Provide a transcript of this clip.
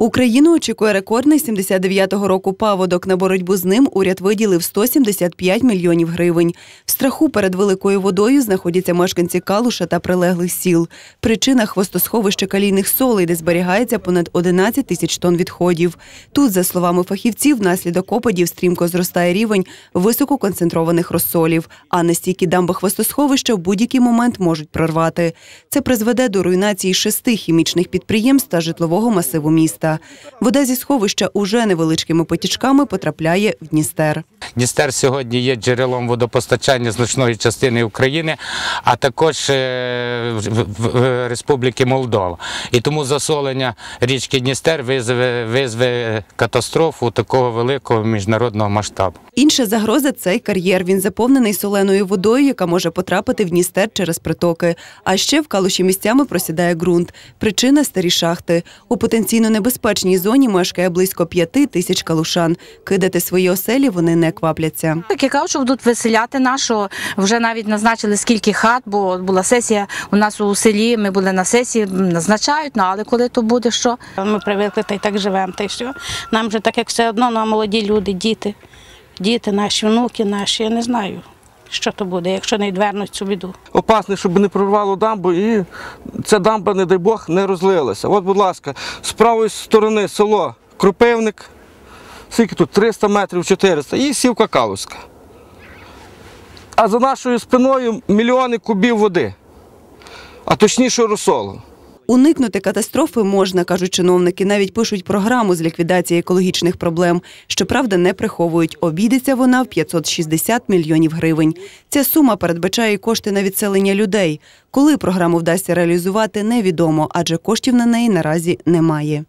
Україну очікує рекордний 79-го року паводок. На боротьбу з ним уряд виділив 175 мільйонів гривень. В страху перед великою водою знаходяться мешканці Калуша та прилеглих сіл. Причина хвостосховище калійних солей, де зберігається понад 11 тисяч тонн відходів. Тут, за словами фахівців, внаслідок опадів стрімко зростає рівень висококонцентрованих розсолів, а настійкі дамби хвостосховища в будь-який момент можуть прорвати. Це призведе до руйнації шести хімічних підприємств та житлового масиву міста. Вода зі сховища уже невеличкими потічками потрапляє в Дністер. Дністер сьогодні є джерелом водопостачання значної частини України, а також е, Республіки Молдова. І тому засолення річки Дністер визве, визве катастрофу такого великого міжнародного масштабу. Інша загроза цей кар'єр. Він заповнений соленою водою, яка може потрапити в Дністер через притоки. А ще в калуші місцями просідає ґрунт. Причина старі шахти. У потенційно небезпечній зоні мешкає близько п'яти тисяч калушан. Кидати свої оселі вони не квапляться. Так я кажу, що будуть виселяти нас, що вже навіть назначили скільки хат, бо була сесія у нас у селі. Ми були на сесії, назначають, ну але коли то буде, що Ми привикли та й так живемо, та й все. Нам вже так як все одно, ну, молоді люди, діти, діти наші, внуки наші, я не знаю, що то буде, якщо не відвернуть цю біду. опасний, щоб не прорвало дамбу, і ця дамба, не дай Бог, не розлилася. От, будь ласка, з правої сторони село Крупивник, скільки тут 300 метрів 400, і сівка Калуська. А за нашою спиною мільйони кубів води, а точніше розсолу. Уникнути катастрофи можна, кажуть чиновники. Навіть пишуть програму з ліквідації екологічних проблем. Щоправда, не приховують. Обійдеться вона в 560 мільйонів гривень. Ця сума передбачає кошти на відселення людей. Коли програму вдасться реалізувати, невідомо, адже коштів на неї наразі немає.